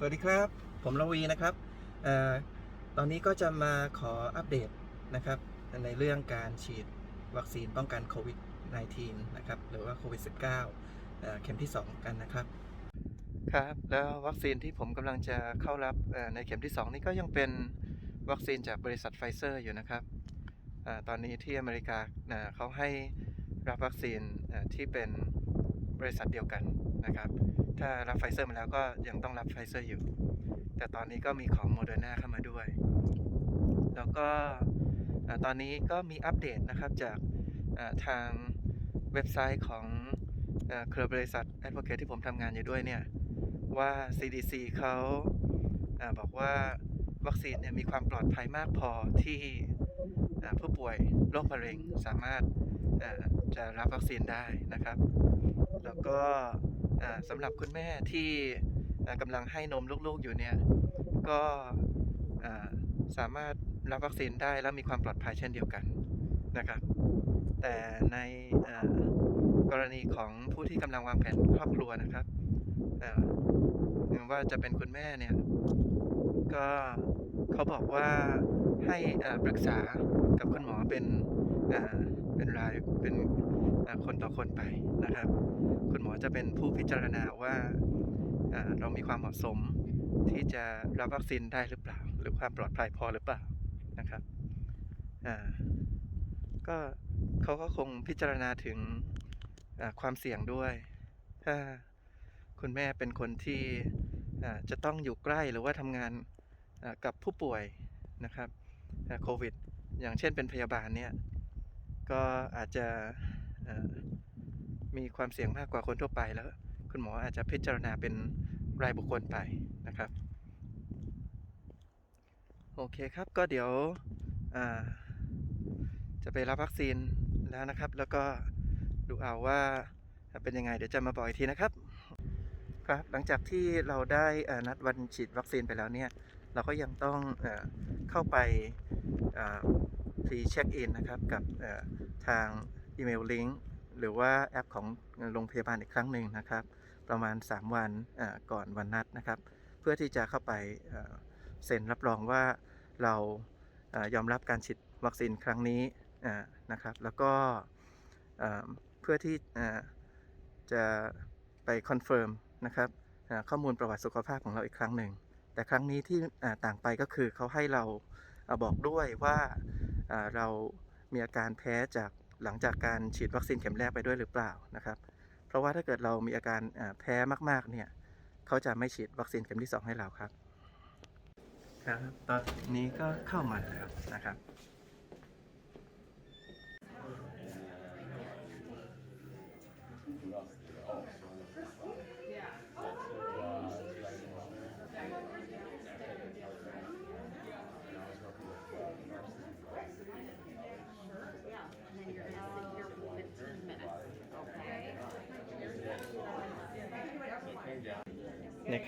สวัสดีครับ ผมระวีนะครับอตอนนี้ก็จะมาขออัปเดตนะครับในเรื่องการฉีดวัคซีนป้องกันโควิด -19 นะครับหรือว่าโควิด -19 เเข็มที่ 2 กันนะครับ ครับ แล้ววัคซีนที่ผมกำลังจะเข้ารับในเข็มที่ 2 นี่ก็ยังเป็นวัคซีนจากบริษัทไฟเซอร์อยู่นะครับอตอนนี้ที่อเมริกาเขาให้รับวัคซีนที่เป็นบริษัทเดียวกันนะครับ ถ้ารับไฟเซอร์มาแล้วก็ยังต้องรับไฟเซอร์อยู่ แต่ตอนนี้ก็มีของโมเดอร์นาเข้ามาด้วย แล้วก็ตอนนี้ก็มีอัปเดตนะครับจากทางเว็บไซต์ของเครือบริษัท Advocate ที่ผมทำงานอยู่ด้วยเนี่ยว่า CDC เขาอบอกว่าวัคซีนเนี่ยมีความปลอดภัยมากพอที่ผู้ป่วยโรคมะเร็งสามารถจะรับวัคซีนได้นะครับ แล้วก็ สำหรับคุณแม่ที่กำลังให้นมลูกๆอยู่เนี่ย ก็สามารถรับวัคซีนได้แล้วมีความปลอดภัยเช่นเดียวกันนะครับ แต่ในกรณีของผู้ที่กำลังวางแผนครอบครัวนะครับอ่าว่าจะเป็นคุณแม่เนี่ย ก็เขาบอกว่า ให้ปรึกษากับคุณหมอเป็นเป็นรายเป็นคนต่อคนไปนะครับ คุณหมอจะเป็นผู้พิจารณาว่าเรามีความเหมาะสมที่จะรับวัคซีนได้หรือเปล่า หรือความปลอดภัยพอหรือเปล่านะครับก็เขาก็คงพิจารณาถึงความเสี่ยงด้วย ถ้าคุณแม่เป็นคนที่จะต้องอยู่ใกล้หรือว่าทำงานกับผู้ป่วยนะครับ โควิด อย่างเช่นเป็นพยาบาลเนี่ย ก็อาจจะมีความเสี่ยงมากกว่าคนทั่วไปแล้ว คุณหมออาจจะพิจารณาเป็นรายบุคคลไปนะครับ โอเคครับก็เดี๋ยวจะไปรับวัคซีนแล้วนะครับ แล้วก็ดูเอาว่าเป็นยังไงเดี๋ยวจะมาบอกอีกทีนะครับ ครับหลังจากที่เราได้นัดวันฉีดวัคซีนไปแล้วเนี่ย เราก็ยังต้องเอเข้าไปฟรีเช็คอินนะครับกับทางอีเมลลิงก์หรือว่าแอปของโรงพยาบาลอีกครั้งหนึ่งนะครับ ประมาณ 3 วันก่อนวันนัดนะครับ เพื่อที่จะเข้าไปเซ็นรับรองว่าเราเออยอมรับการฉีดวัคซีนครั้งนี้นะครับ แล้วก็เพื่อที่จะไปคอนเฟิร์มนะครับข้อมูลประวัติสุขภาพของเราอีกครั้งหนึ่ง แต่ครั้งนี้ที่ต่างไปก็คือเขาให้เราบอกด้วยว่าเรามีอาการแพ้จากหลังจากการฉีดวัคซีนเข็มแรกไปด้วยหรือเปล่านะครับ เพราะว่าถ้าเกิดเรามีอาการแพ้มากๆเนี่ยเขาจะไม่ฉีดวัคซีนเข็มที่ 2 ให้เราครับ ครับ ตอนนี้ก็เข้ามาแล้วนะครับ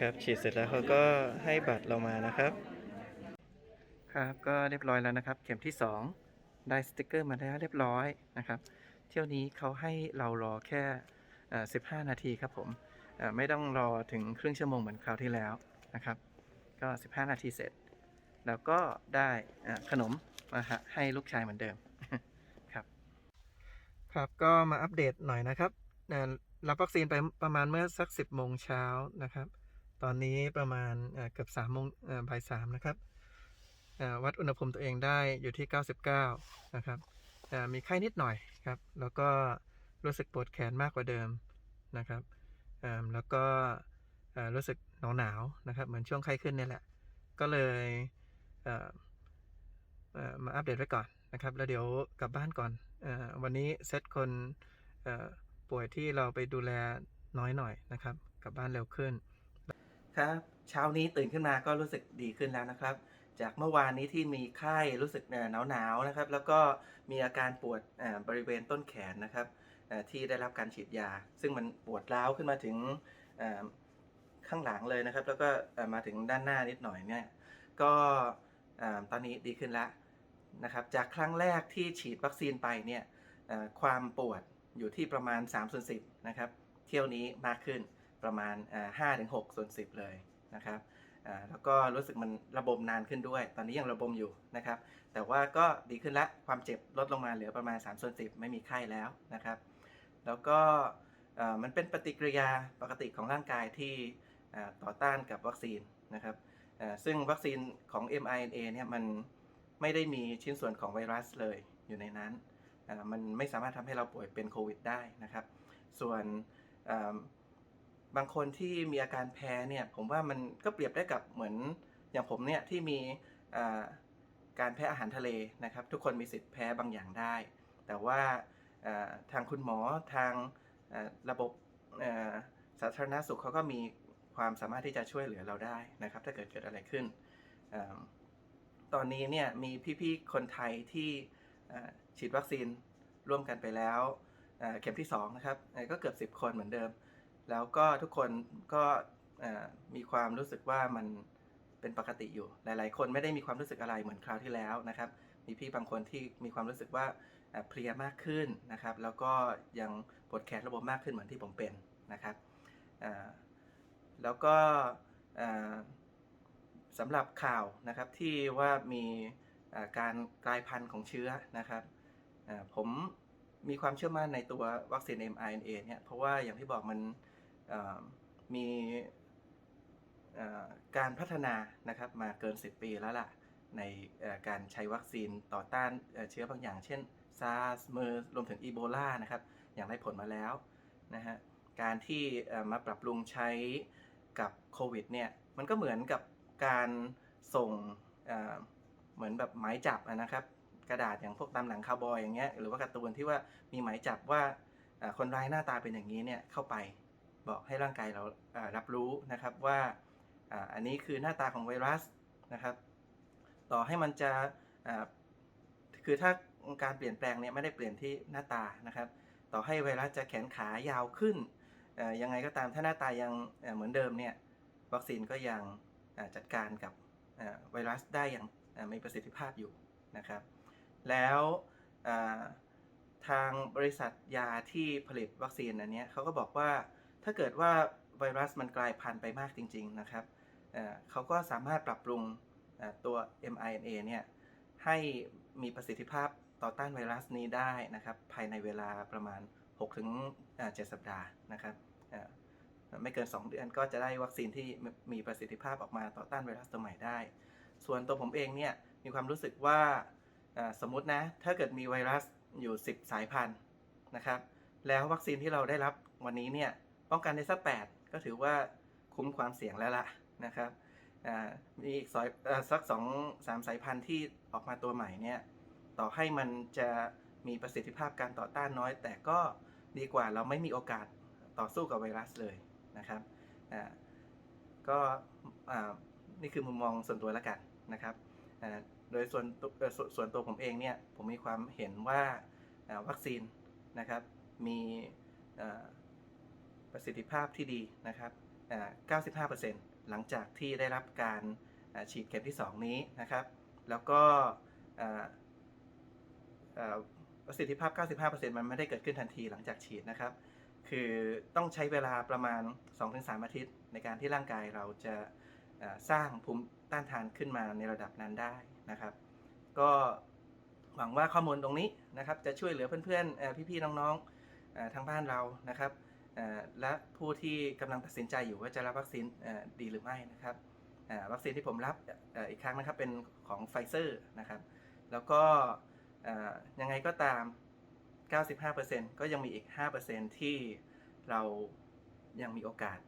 นะครับฉีดเสร็จแล้วเขาก็ให้บัตรเรามานะครับครับก็เรียบร้อยแล้วนะครับ เข็มที่ 2 ได้สติกเกอร์มาแล้วเรียบร้อยนะครับ เที่ยวนี้เขาให้เรารอแค่เอ่อ15 นาทีครับผมเอ่อไม่ต้องรอถึงครึ่งชั่วโมงเหมือนคราวที่แล้วนะครับ ก็ 15 นาทีเสร็จ แล้วก็ได้เอ่อขนมมาฮะให้ลูกชายเหมือนเดิมครับ ครับก็มาอัปเดตหน่อยนะครับเอ่อรับวัคซีนไปประมาณเมื่อสัก 10โมงเช้านะครับ ตอนนี้ประมาณเกือบ3โมงบ่ายสามนะครับวัดอุณหภูมิตัวเองได้อยู่ที่ 99 นะครับมีไข้นิดหน่อยครับ แล้วก็รู้สึกปวดแขนมากกว่าเดิมนะครับแล้วก็รู้สึกหนาวหนาวนะครับ เหมือนช่วงไข้ขึ้นนี่แหละ ก็เลยเมาอัปเดตไว้ก่อนนะครับ แล้วเดี๋ยวกลับบ้านก่อนอวันนี้เซตคนป่วยที่เราไปดูแลน้อยหน่อยนะครับ กลับบ้านเร็วขึ้น ครับเช้านี้ตื่นขึ้นมาก็รู้สึกดีขึ้นแล้วนะครับ จากเมื่อวานนี้ที่มีไข้รู้สึกหนาวหนาวนะครับ แล้วก็มีอาการปวดบริเวณต้นแขนนะครับที่ได้รับการฉีดยา ซึ่งมันปวดร้าวขึ้นมาถึงข้างหลังเลยนะครับ แล้วก็มาถึงด้านหน้านิดหน่อยเนี่ยก็ตอนนี้ดีขึ้นแล้วนะครับ จากครั้งแรกที่ฉีดวัคซีนไปเนี่ยความปวดอยู่ที่ประมาณ3ส่วน10นะครับ เที่ยวนี้มากขึ้น ประมาณ5ถึง6ส่วน10เลยนะครับแล้วก็รู้สึกมันระบมนานขึ้นด้วย ตอนนี้ยังระบมอยู่นะครับ แต่ว่าก็ดีขึ้นละ ความเจ็บลดลงมาเหลือประมาณ3ส่วน10 ไม่มีไข้แล้วนะครับ แล้วก็มันเป็นปฏิกิริยาปกติของร่างกายที่ต่อต้านกับวัคซีนนะครับ ซึ่งวัคซีนของ mRNA เนี่ยมันไม่ได้มีชิ้นส่วนของไวรัสเลยอยู่ในนั้น มันไม่สามารถทำให้เราป่วยเป็นโควิดได้นะครับ ส่วน บางคนที่มีอาการแพ้เนี่ยผมว่ามันก็เปรียบได้กับเหมือนอย่างผมเนี่ยที่มีการแพ้อาหารทะเลนะครับ ทุกคนมีสิทธิ์แพ้บางอย่างได้ แต่ว่าทางคุณหมอทางระบบสาธารณสุขเขาก็มีความสามารถที่จะช่วยเหลือเราได้นะครับ ถ้าเกิดเกิดอะไรขึ้นอตอนนี้เนี่ยมีพี่ๆคนไทยที่ฉีดวัคซีนร่วมกันไปแล้วเข็มที่2นะครับก็เกือบ 10 คนเหมือนเดิม แล้วก็ทุกคนก็มีความรู้สึกว่ามันเป็นปกติอยู่ หลาย ๆ คนไม่ได้มีความรู้สึกอะไรเหมือนคราวที่แล้วนะครับ มีพี่บางคนที่มีความรู้สึกว่าเพลียมากขึ้นนะครับ แล้วก็ยังปวดแขนระบบมากขึ้นเหมือนที่ผมเป็นนะครับแล้วก็สำหรับข่าวนะครับที่ว่ามีการกลายพันธุ์ของเชื้อนะครับผมมีความเชื่อมั่นในตัววัคซีน mRNA เนี่ยเพราะว่าอย่างที่บอกมัน มีการพัฒนานะครับมาเกิน 10 ปีแล้วล่ะ ในการใช้วัคซีนต่อต้านเชื้อบางอย่าง เช่น SARS เมอร์รวมถึงอีโบลานะครับอย่างได้ผลมาแล้วนะฮะการที่มาปรับปรุงใช้กับโควิดเนี่ยมันก็เหมือนกับการส่งเหมือนแบบหมายจับนะครับ กระดาษอย่างพวกตามหนังคาวบอยอย่างเงี้ยหรือว่าการ์ตูนที่ว่ามีหมายจับว่าคนร้ายหน้าตาเป็นอย่างนี้เนี่ยเข้าไป บอกให้ร่างกายเรารับรู้นะครับว่าอันนี้คือหน้าตาของไวรัสนะครับ ต่อให้มันจะคือถ้าการเปลี่ยนแปลงเนี่ยไม่ได้เปลี่ยนที่หน้าตานะครับ ต่อให้ไวรัสจะแขนขายาวขึ้นยังไงก็ตามถ้าหน้าตายังเหมือนเดิมเนี่ยวัคซีนก็ยังจัดการกับไวรัสได้อย่างมีประสิทธิภาพอยู่นะครับ แล้วทางบริษัทยาที่ผลิตวัคซีนอันนี้เขาก็บอกว่า ถ้าเกิดว่าไวรัสมันกลายพันธุ์ไปมากจริง ๆ นะครับเขาก็สามารถปรับปรุงตัว mRNA เนี่ยให้มีประสิทธิภาพต่อต้านไวรัสนี้ได้นะครับ ภายในเวลาประมาณ6-7ถึง7สัปดาห์นะครับไม่เกิน 2 เดือนก็จะได้วัคซีนที่มีประสิทธิภาพออกมาต่อต้านไวรัสตัวใหม่ได้ ส่วนตัวผมเองเนี่ยมีความรู้สึกว่าสมมตินะ ถ้าเกิดมีไวรัสอยู่ 10 สายพันธุ์นะครับ แล้ววัคซีนที่เราได้รับวันนี้เนี่ย ป้องกันได้สัก8ก็ถือว่าคุ้มความเสี่ยงแล้วล่ะนะครับมีอีกสายอ่าสัก2 3สายพันธุ์ที่ออกมาตัวใหม่เนี่ยต่อให้มันจะมีประสิทธิภาพการต่อต้านน้อย แต่ก็ดีกว่าเราไม่มีโอกาสต่อสู้กับไวรัสเลยนะครับก็นี่คือมุมมองส่วนตัวแล้วกันนะครับโดยส่วนตัวเอ่อส่วนตัวผมเองเนี่ยผมมีความเห็นว่าวัคซีนนะครับมี ประสิทธิภาพที่ดีนะครับ 95%หลังจากที่ได้รับการฉีดเข็มที่ 2 นี้นะครับ แล้วก็ประสิทธิภาพ 95%มันไม่ได้เกิดขึ้นทันทีหลังจากฉีดนะครับ คือต้องใช้เวลาประมาณ 2-3 อาทิตย์ ในการที่ร่างกายเราจะสร้างภูมิต้านทานขึ้นมาในระดับนั้นได้นะครับ ก็หวังว่าข้อมูลตรงนี้นะครับ จะช่วยเหลือเพื่อนๆ พี่ๆ น้องๆ ทางบ้านเรานะครับ และผู้ที่กำลังตัดสินใจอยู่ว่าจะรับวัคซีนดีหรือไม่นะครับวัคซีนที่ผมรับอีกครั้งนะครับเป็นของไฟเซอร์นะครับแล้วก็ยังไงก็ตาม 95%ก็ยังมีอีก 5%ที่เรายังมีโอกาส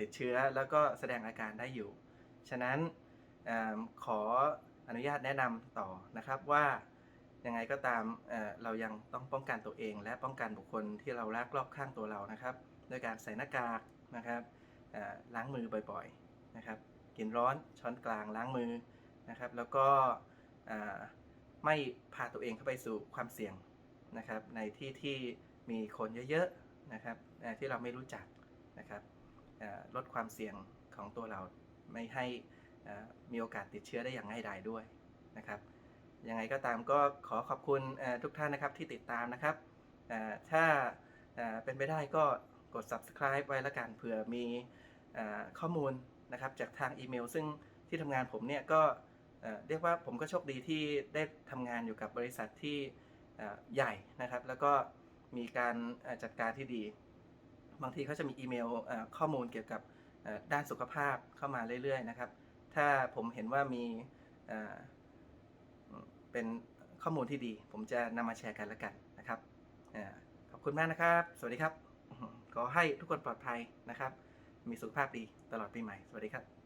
ติดเชื้อแล้วก็แสดงอาการได้อยู่ ฉะนั้นอขออนุญาตแนะนำต่อนะครับว่ายังไงก็ตามเอ่อเรายังต้องป้องกันตัวเอง และป้องกันบุคคลที่เรารักรอบข้างตัวเรานะครับ ด้วยการใส่หน้ากากนะครับล้างมือบ่อยๆนะครับกินร้อนช้อนกลางล้างมือนะครับแล้วก็ไม่พาตัวเองเข้าไปสู่ความเสี่ยงนะครับในที่ที่มีคนเยอะๆนะครับที่เราไม่รู้จักนะครับลดความเสี่ยงของตัวเราไม่ให้มีโอกาสติดเชื้อได้อย่างง่ายดายด้วยนะครับยังไงก็ตามก็ขอขอบคุณทุกท่านนะครับที่ติดตามนะครับถ้าเป็นไปได้ก็ กด subscribe ไว้ล้วกันเผื่อมีอข้อมูลนะครับจากทางอีเมล ซึ่งที่ทำงานผมเนี่ยก็เรียกว่าผมก็โชคดีที่ได้ทำงานอยู่กับบริษัทที่ใหญ่นะครับ แล้วก็มีการจัดการที่ดี บางทีเขาจะมีอีเมลข้อมูลเกี่ยวกับด้านสุขภาพเข้ามาเรื่อยๆนะครับ ถ้าผมเห็นว่ามีเป็นข้อมูลที่ดี ผมจะนำมาแชร์กันแล้วกันนะครับขอบคุณมากนะครับ สวัสดีครับ ขอให้ทุกคนปลอดภัยนะครับ มีสุขภาพดีตลอดปีใหม่ สวัสดีครับ